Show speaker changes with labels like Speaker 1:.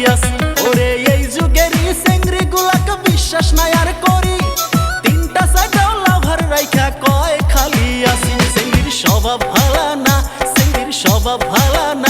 Speaker 1: ইতিহাস
Speaker 2: ওরে এই যুগের সেঙ্গরি গুলাকে বিশ্বাস নাই আর করি। তিনটা সাইডাও লাভার রাইখা কয় খালি আসি সেঙ্গির স্বভাব ভালা না সেঙ্গির স্বভাব ভালা না।